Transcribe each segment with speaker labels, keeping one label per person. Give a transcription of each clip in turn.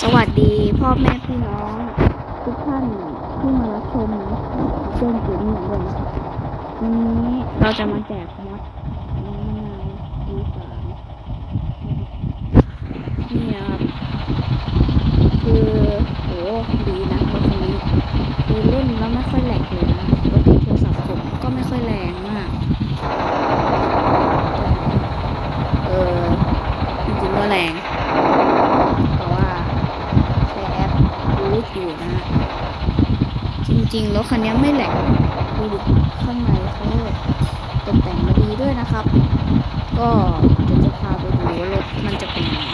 Speaker 1: สวัสดีพ่อแม่พี่น้องทุกท่านที่มารับชมเจ้าเกมเหมือนเดิมวันนี้เราจะมาแจกมัดน้องมะนาวดีสามนี่ครับคือโหดีนะรถคันนี้คือเล่นแล้วไม่ค่อยแหลกเลยนะรถที่โทรศัพท์ผมก็ไม่ค่อยแรงมาก เออจริงๆก็แรง เพราะว่าใช้แอปรูทอยู่นะฮะจ ริงๆรถคันนี้ไม่แหลกดูดิข้างในเขาตกแต่งมาดีด้วยนะครับ ก็เดี๋ยวจะพาไปดูว่ารถมันจะเป็นยังไง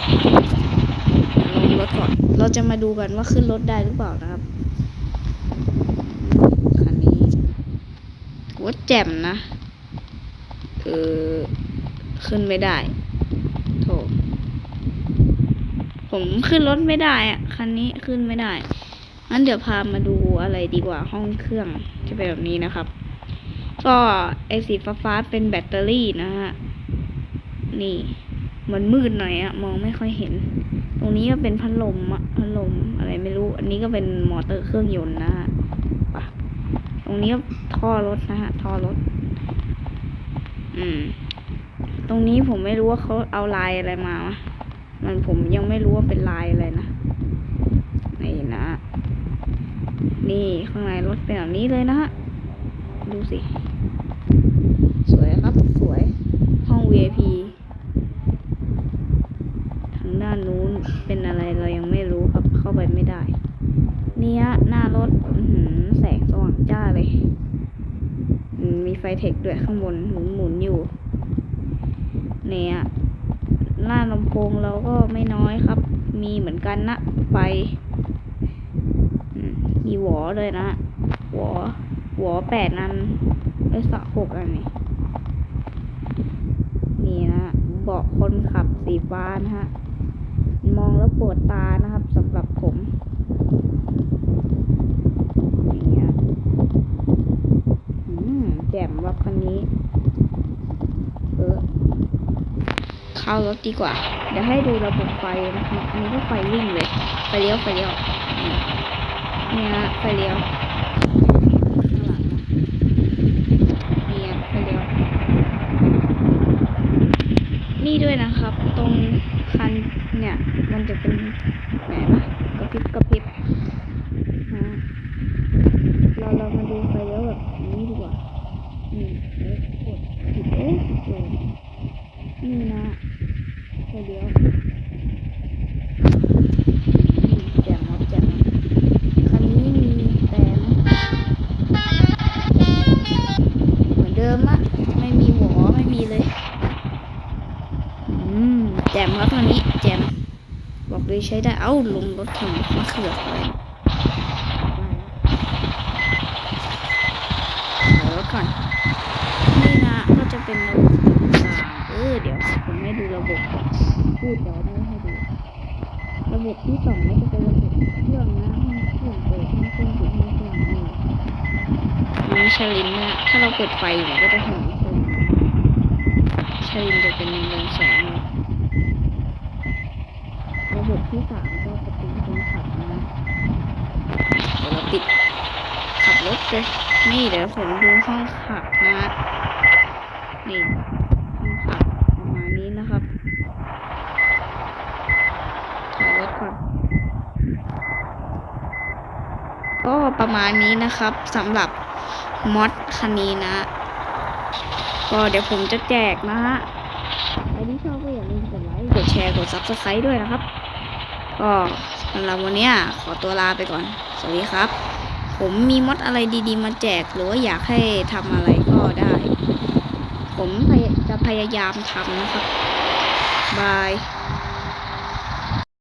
Speaker 1: ลงรถก่อน เราจะมาดูกันว่าขึ้นรถได้หรือเปล่านะครับคันนี้ว่าแจ่มนะเออขึ้นไม่ได้โถผมขึ้นรถไม่ได้อะคันนี้ขึ้นไม่ได้ งั้นเดี๋ยวพามาดูอะไรดีกว่าห้องเครื่องจะเป็นแบบนี้นะครับ ก็ไอสีฟ้าๆเป็นแบตเตอรี่นะฮะนี่มันมืดหน่อยอะมองไม่ค่อยเห็น ตรงนี้ก็เป็นพัดลมอะพัดลมอะไรไม่รู้ อันนี้ก็เป็นมอเตอร์เครื่องยนต์นะฮะไปตรงนี้ก็ท่อรถนะฮะท่อรถ อืม ตรงนี้ผมไม่รู้ว่าเขาเอาลายอะไรมา มันผมยังไม่รู้ว่าเป็นลายอะไรนะนี่นะ นี่ข้างในรถเป็นแบบนี้เลยนะฮะ ดูสิ สวยครับ สวย ห้อง VIP ทางด้านนู้นเป็นอะไรเรายังไม่รู้ครับ เข้าไปไม่ได้เนี่ยหน้ารถหือแสงสว่างจ้าเลย มีไฟเทคด้วยข้างบนหมุนหมุนอยู่ เนี่ยหน้าลำโพงเราก็ไม่น้อยครับ มีเหมือนกันนะไฟ มีหวอเลยนะหวอหวอแปดอันเอ้สะหกอันนี่นี่นะเบาะคนขับสีฟ้านะฮะมองแล้วปวดตานะครับสำหรับผมนี่ฮะอืมแจ่มว่าคันนี้ เออเข้ารถดีกว่า เดี๋ยวให้ดูระบบไฟนะครับอันนี้ก็ไฟวิ่งเลย ไฟเลี้ยวไฟเลี้ยว นี่นี่ฮะไฟเลี้ยวข้างหลังนะนี่ฮะไฟเลี้ยวนี่ด้วยนะครับ ตรงคันเนี่ยมันจะเป็นไหนปะกระพริบกระพริบฮะเราเรามาดูไฟเลี้ยวแบบนี้ดีกว่าอืมเดี๋ยวกดผิดเอ๊ะนี่นะไฟเลี้ยว มแจมครับคันนี้แจมบอกเลยใช้ได้เอ้าลงรถถังมะเขืออะไรถอยรถก่อนนี่นะก็จะเป็นระบบต่างเออเดี๋ยวผมให้ดูระบบก่อนพูดเดี๋ยวไม่ให้ดู ระบบที่สองก็จะเป็นระบบเครื่องนะเครื่องเปิดเครื่องปิดห้องเครื่องนี่มีชลินนะถ้าเราเปิดไฟเนี่ยก็จะเห็นชลินชลินจะเป็นเรืองแสงเลยระบบที่สามก็ประตูคนขับนะเดี๋ยวเราปิดขับ รถเลย นี่เดี๋ยวผมดูห้องขับนะนี่ห้องขับประมาณนี้นะครับถอยรถก่อนก็ประมาณนี้นะครับสำหรับมอดคันนี้นะ ก็เดี๋ยวผมจะแจกนะฮะใครที่ชอบก็อย่าลืมกดไลค์กดแชร์กด subscribe ด้วยนะครับ ก็สำหรับวันเนี้ยขอตัวลาไปก่อน สวัสดีครับ ผมมีมดอะไรดีๆ มาแจกหรือว่าอยากให้ทำอะไรก็ได้ ผมจะพยายามทำนะครับบาย